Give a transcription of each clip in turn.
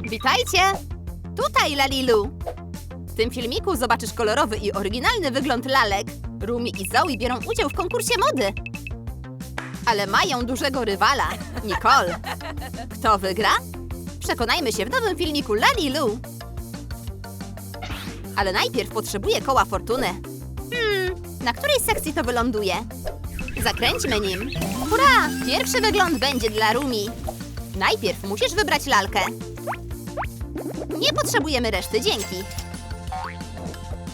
Witajcie! Tutaj Lalilu! W tym filmiku zobaczysz kolorowy i oryginalny wygląd lalek. Rumi i Zoe biorą udział w konkursie mody. Ale mają dużego rywala, Nicole. Kto wygra? Przekonajmy się w nowym filmiku Lalilu. Ale najpierw potrzebuję koła fortuny. Hmm, na której sekcji to wyląduje? Zakręćmy nim. Hurra! Pierwszy wygląd będzie dla Rumi. Najpierw musisz wybrać lalkę. Nie potrzebujemy reszty, dzięki.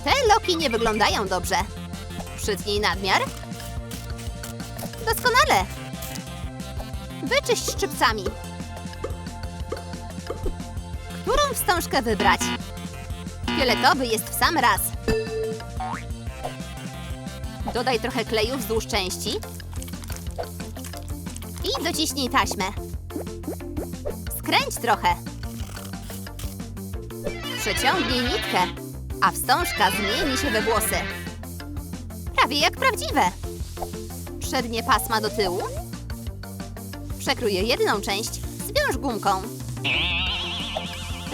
Te loki nie wyglądają dobrze. Przytnij nadmiar. Doskonale. Wyczyść szczypcami. Którą wstążkę wybrać? Fioletowy jest w sam raz. Dodaj trochę kleju wzdłuż części. I dociśnij taśmę. Skręć trochę. Przeciągnij nitkę, a wstążka zmieni się we włosy. Prawie jak prawdziwe. Przednie pasma do tyłu. Przekrój jedną część, zwiąż gumką.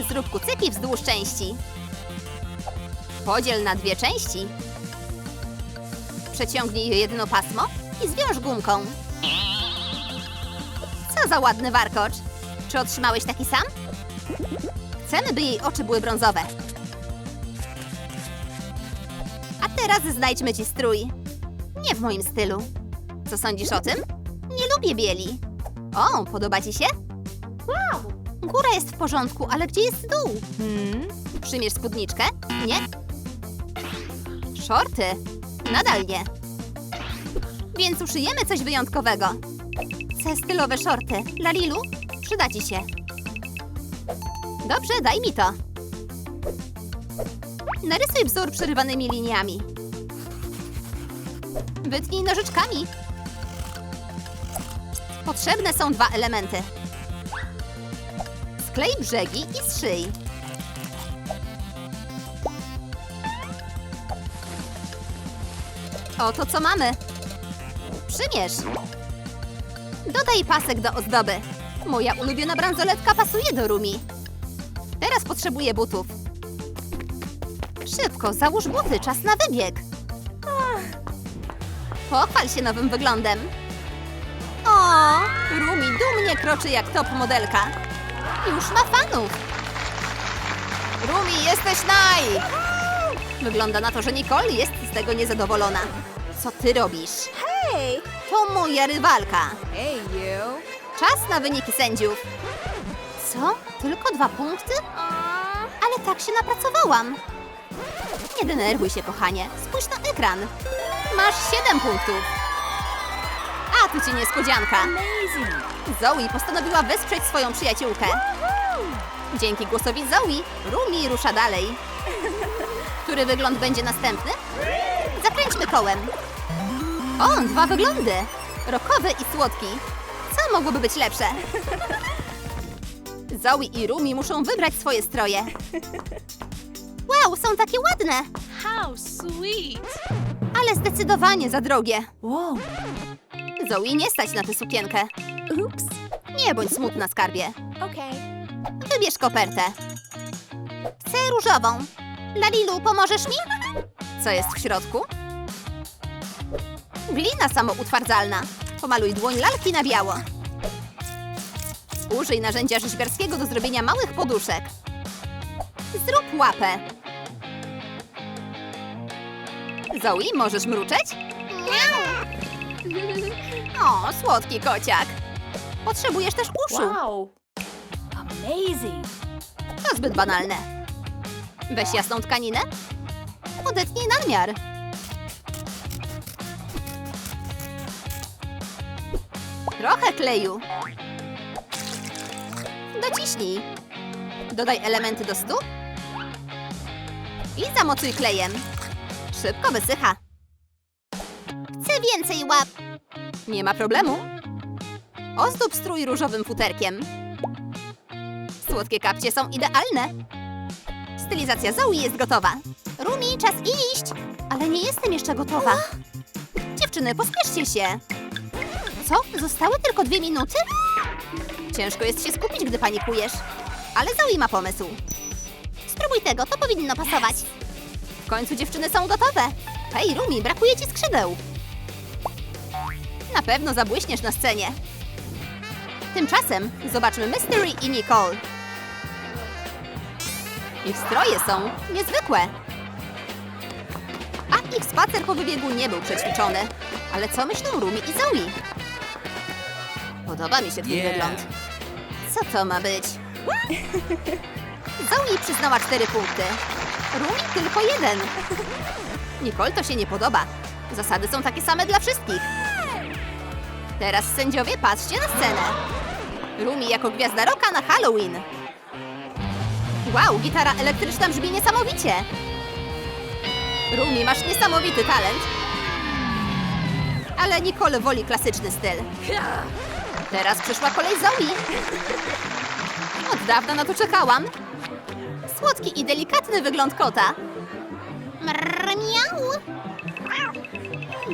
Zrób kucyki wzdłuż części. Podziel na dwie części. Przeciągnij jedno pasmo i zwiąż gumką. Co za ładny warkocz. Czy otrzymałeś taki sam? Chcemy, by jej oczy były brązowe. A teraz znajdźmy ci strój. Nie w moim stylu. Co sądzisz o tym? Nie lubię bieli. O, podoba ci się? Wow! Góra jest w porządku, ale gdzie jest dół? Hmm? Przymierz spódniczkę? Nie? Szorty? Nadal nie. Więc uszyjemy coś wyjątkowego. Chcę stylowe szorty. Lalilu, przyda ci się. Dobrze, daj mi to. Narysuj wzór przerywanymi liniami. Wytnij nożyczkami. Potrzebne są dwa elementy. Sklej brzegi i zszyj. Oto co mamy. Przymierz. Dodaj pasek do ozdoby. Moja ulubiona bransoletka pasuje do Rumi. Teraz potrzebuję butów. Szybko, załóż buty, czas na wybieg. Pochwal się nowym wyglądem. O, Rumi dumnie kroczy jak top modelka. Już ma fanów. Rumi, jesteś naj! Wygląda na to, że Nicole jest z tego niezadowolona. Co ty robisz? Hey! To moja rywalka. Hey, you! Czas na wyniki sędziów. Co? Tylko dwa punkty? Ale tak się napracowałam. Nie denerwuj się, kochanie. Spójrz na ekran. Masz 7 punktów. A tu ci niespodzianka. Zoe postanowiła wesprzeć swoją przyjaciółkę. Dzięki głosowi Zoe, Rumi rusza dalej. Który wygląd będzie następny? Zakręćmy kołem. O, dwa wyglądy. Rokowy i słodki. Co mogłoby być lepsze? Zoe i Rumi muszą wybrać swoje stroje. Wow, są takie ładne, How sweet! ale zdecydowanie za drogie. Whoa! Zoe nie stać na tę sukienkę. Oops! Nie bądź smutna, skarbie. Okay. Wybierz kopertę. Chcę różową. Lalilu, pomożesz mi? Co jest w środku? Glina samoutwardzalna. Pomaluj dłoń lalki na biało. Użyj narzędzia rzeźbiarskiego do zrobienia małych poduszek. Zrób łapę. Zoe, możesz mruczeć? O, słodki kociak. Potrzebujesz też uszu. Wow! Amazing! To zbyt banalne. Weź jasną tkaninę. Odetnij nadmiar. Trochę kleju. Dociśnij. Dodaj elementy do stóp. I zamocuj klejem. Szybko wysycha. Chcę więcej łap. Nie ma problemu. Ozdób strój różowym futerkiem. Słodkie kapcie są idealne. Stylizacja Zoe jest gotowa. Rumi, czas iść! Ale nie jestem jeszcze gotowa. Dziewczyny, pospieszcie się. Co? Zostały tylko dwie minuty? Ciężko jest się skupić, gdy panikujesz. Ale Zoe ma pomysł. Spróbuj tego, to powinno pasować. W końcu dziewczyny są gotowe. Hej, Rumi, brakuje ci skrzydeł. Na pewno zabłyśniesz na scenie. Tymczasem zobaczmy Mystery i Nicole. Ich stroje są niezwykłe. A ich spacer po wybiegu nie był przećwiczony. Ale co myślą Rumi i Zoe? Podoba mi się twój Yeah. wygląd. Co ma być? Zoe przyznała cztery punkty. Rumi tylko jeden. Nicole to się nie podoba. Zasady są takie same dla wszystkich. Teraz sędziowie patrzcie na scenę. Rumi jako gwiazda roka na Halloween. Wow, gitara elektryczna brzmi niesamowicie. Rumi, masz niesamowity talent. Ale Nicole woli klasyczny styl. Teraz przyszła kolej Zoe. Od dawna na to czekałam. Słodki i delikatny wygląd kota. Mrr, miau.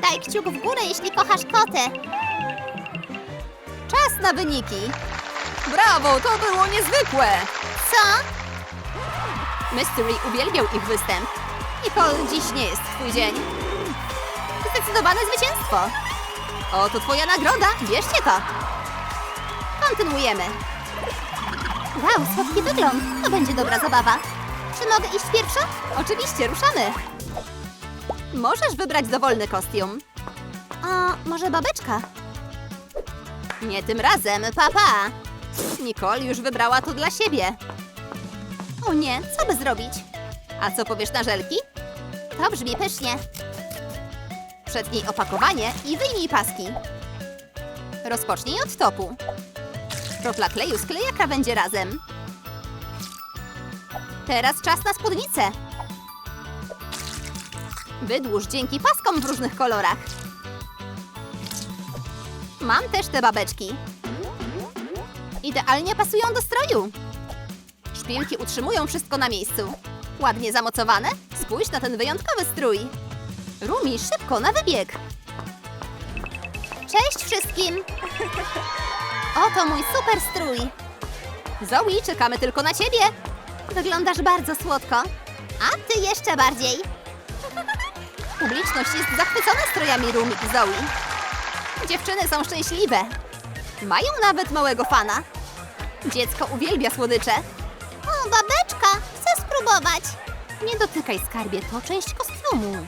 Daj kciuk w górę, jeśli kochasz koty. Czas na wyniki. Brawo, to było niezwykłe. Co? Mystery uwielbiał ich występ. Nicole, dziś nie jest twój dzień. Zdecydowane zwycięstwo. Oto twoja nagroda, bierzcie to. Kontynuujemy. Wow, słodki wygląd. To będzie dobra zabawa. Czy mogę iść pierwsza? Oczywiście, ruszamy. Możesz wybrać dowolny kostium. A może babeczka? Nie tym razem, papa. Nicole już wybrała to dla siebie. O nie, co by zrobić? A co powiesz na żelki? To brzmi pysznie. Przetnij opakowanie i wyjmij paski. Rozpocznij od topu. Kropla kleju skleja krawędzie razem. Teraz czas na spódnicę. Wydłuż dzięki paskom w różnych kolorach. Mam też te babeczki. Idealnie pasują do stroju. Szpilki utrzymują wszystko na miejscu. Ładnie zamocowane? Spójrz na ten wyjątkowy strój. Rumi, szybko, na wybieg. Cześć wszystkim! Oto mój super strój. Zoe, czekamy tylko na ciebie. Wyglądasz bardzo słodko. A ty jeszcze bardziej. Publiczność jest zachwycona strojami Rumi i Zoe. Dziewczyny są szczęśliwe. Mają nawet małego fana. Dziecko uwielbia słodycze. O, babeczka, chcę spróbować. Nie dotykaj skarbie, to część kostiumu.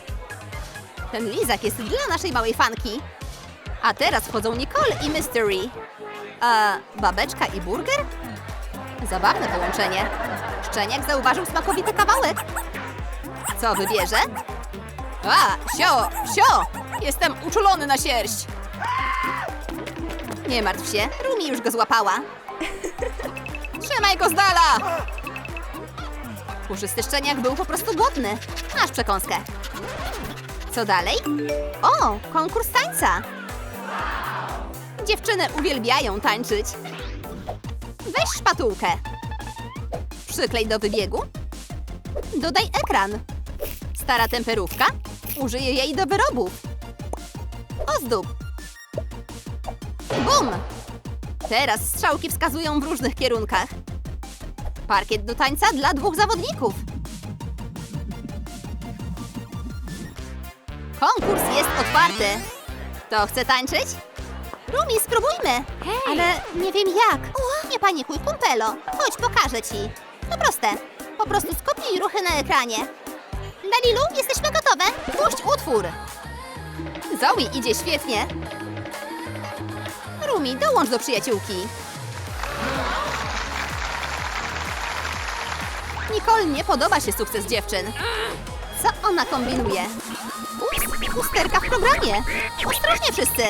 Ten lizak jest dla naszej małej fanki. A teraz wchodzą Nicole i Mystery. A babeczka i burger? Zabawne połączenie. Szczeniak zauważył smakowity kawałek. Co wybierze? A, sio, sio! Jestem uczulony na sierść. Nie martw się, Rumi już go złapała. Trzymaj go z dala! Puszysty szczeniak był po prostu głodny. Masz przekąskę. Co dalej? O, konkurs tańca. Dziewczyny uwielbiają tańczyć. Weź szpatułkę. Przyklej do wybiegu. Dodaj ekran. Stara temperówka. Użyję jej do wyrobów. Ozdób. Bum! Teraz strzałki wskazują w różnych kierunkach. Parkiet do tańca dla dwóch zawodników. Konkurs jest otwarty. Kto chce tańczyć? Rumi, spróbujmy. Ale nie wiem jak. Nie panikuj, kumpelo. Chodź, pokażę ci. To proste. Po prostu skopiuj ruchy na ekranie. Dalilu, jesteśmy gotowe? Puść utwór. Zoe idzie świetnie. Rumi, dołącz do przyjaciółki. Nicole nie podoba się sukces dziewczyn. Co ona kombinuje? Ups, usterka w programie. Ostrożnie wszyscy.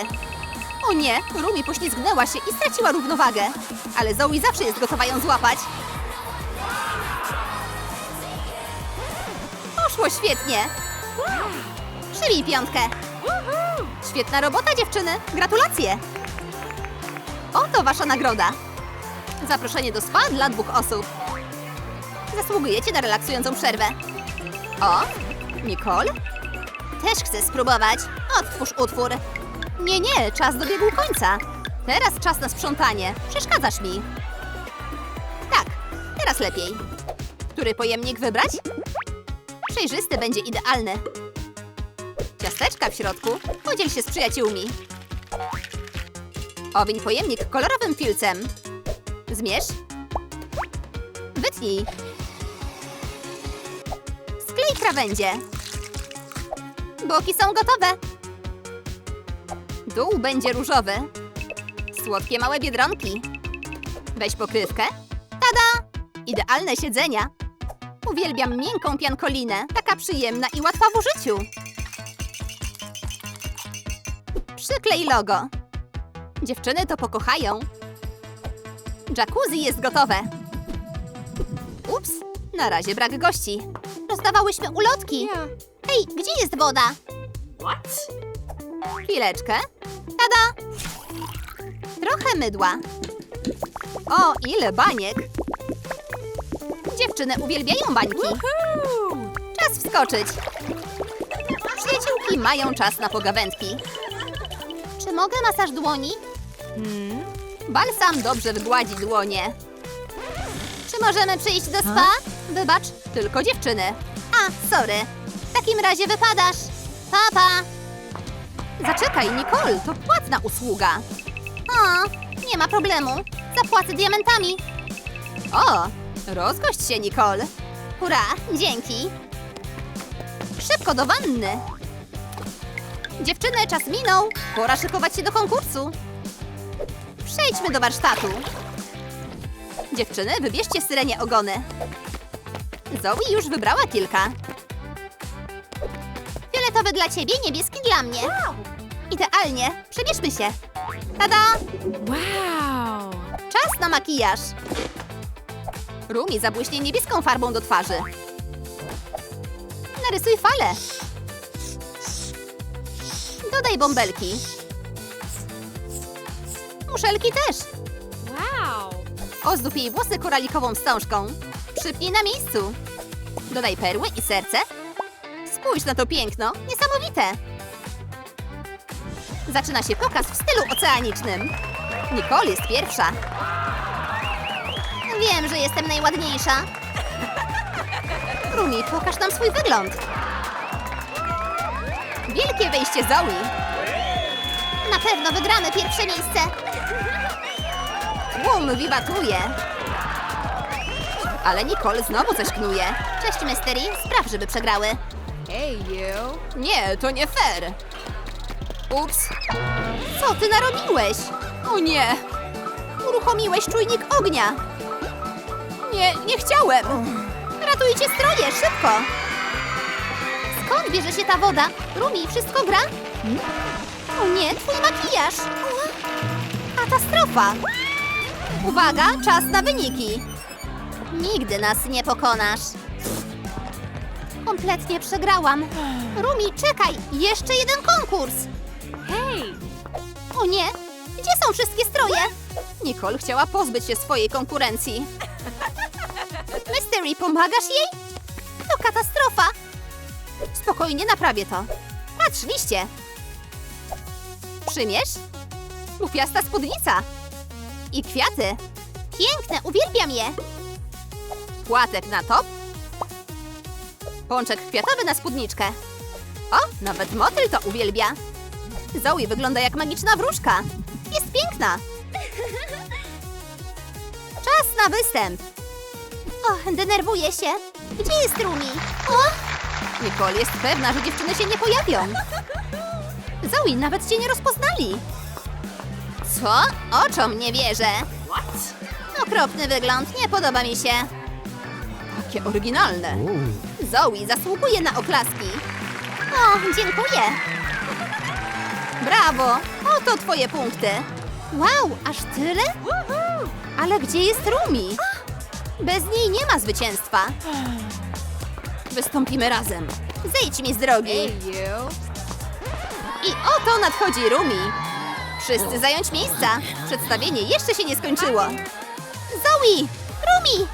O nie, Rumi poślizgnęła się i straciła równowagę. Ale Zoe zawsze jest gotowa ją złapać. Poszło świetnie. Przybij piątkę. Świetna robota, dziewczyny. Gratulacje. Oto wasza nagroda. Zaproszenie do spa dla dwóch osób. Zasługujecie na relaksującą przerwę. O, Nicole? Też chcę spróbować. Otwórz utwór. Nie, nie, czas dobiegł końca. Teraz czas na sprzątanie. Przeszkadzasz mi. Tak, Coraz lepiej. Który pojemnik wybrać? Przejrzysty będzie idealny. Ciasteczka w środku. Podziel się z przyjaciółmi. Owiń pojemnik kolorowym filcem. Zmierz. Wytnij. Sklej krawędzie. Boki są gotowe. Dół będzie różowy. Słodkie małe biedronki. Weź pokrywkę. Tada! Idealne siedzenia. Uwielbiam miękką piankolinę. Taka przyjemna i łatwa w użyciu. Przyklej logo. Dziewczyny to pokochają. Jacuzzi jest gotowe. Ups, na razie brak gości. Rozdawałyśmy ulotki. Hej, gdzie jest woda? What? Chwileczkę. Tada! Trochę mydła. O, ile baniek! Dziewczyny uwielbiają bańki. Czas wskoczyć. Przyjaciółki mają czas na pogawędki. Czy mogę masaż dłoni? Hmm? Balsam dobrze wygładzi dłonie. Czy możemy przyjść do spa? Wybacz, tylko dziewczyny. A, sorry. W takim razie wypadasz. Papa. Zaczekaj, Nicole, to płatna usługa. O, nie ma problemu. Zapłacę diamentami. O, rozgość się, Nicole. Hurra, dzięki. Szybko do wanny. Dziewczyny, czas minął. Pora szykować się do konkursu. Przejdźmy do warsztatu. Dziewczyny, wybierzcie syrenie ogony. Zoe już wybrała kilka. Fioletowy dla ciebie, niebieski dla mnie. Idealnie. Przebierzmy się. Tada! Wow! Czas na makijaż. Rumi zabłyśnie niebieską farbą do twarzy. Narysuj falę. Dodaj bąbelki. Muszelki też. Wow! Ozdób jej włosy koralikową wstążką. Przypnij na miejscu. Dodaj perły i serce. Spójrz na to piękno. Niesamowite. Zaczyna się pokaz w stylu oceanicznym. Nicole jest pierwsza. Wiem, że jestem najładniejsza. Rumi, pokaż nam swój wygląd. Wielkie wejście Zoe. Na pewno wygramy pierwsze miejsce. Tłum wiwatuje. Ale Nicole znowu coś knuje. Cześć, Mystery. Spraw, żeby przegrały. Hey, you! Nie, to nie fair. Ups. Co ty narobiłeś? O nie. Uruchomiłeś czujnik ognia. Nie, nie chciałem. Ratujcie stroje, szybko. Skąd bierze się ta woda? Rumi, wszystko gra? O nie, twój makijaż. Katastrofa. Uwaga, czas na wyniki. Nigdy nas nie pokonasz. Kompletnie przegrałam. Rumi, czekaj, jeszcze jeden konkurs. Hey! O nie, gdzie są wszystkie stroje? Nicole chciała pozbyć się swojej konkurencji. Mystery, pomagasz jej? To katastrofa. Spokojnie naprawię to. Patrz, liście. Przymierz. Lupiasta spódnica. I kwiaty. Piękne, uwielbiam je. Płatek na top. Pączek kwiatowy na spódniczkę. O, nawet motyl to uwielbia. Zoe wygląda jak magiczna wróżka. Jest piękna. Czas na występ. O, denerwuję się. Gdzie jest Rumi? O! Nicole jest pewna, że dziewczyny się nie pojawią. Zoe, nawet cię nie rozpoznali. Co? Oczom nie wierzę. What? Okropny wygląd, nie podoba mi się. Takie oryginalne. Zoe zasługuje na oklaski. O, dziękuję. Brawo! Oto twoje punkty. Wow, aż tyle? Ale gdzie jest Rumi? Bez niej nie ma zwycięstwa. Wystąpimy razem. Zejdź mi z drogi. I oto nadchodzi Rumi. Wszyscy zająć miejsca. Przedstawienie jeszcze się nie skończyło. Zoe! Rumi!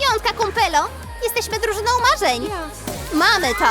Piątka kumpelo! Jesteśmy drużyną marzeń. Mamy to!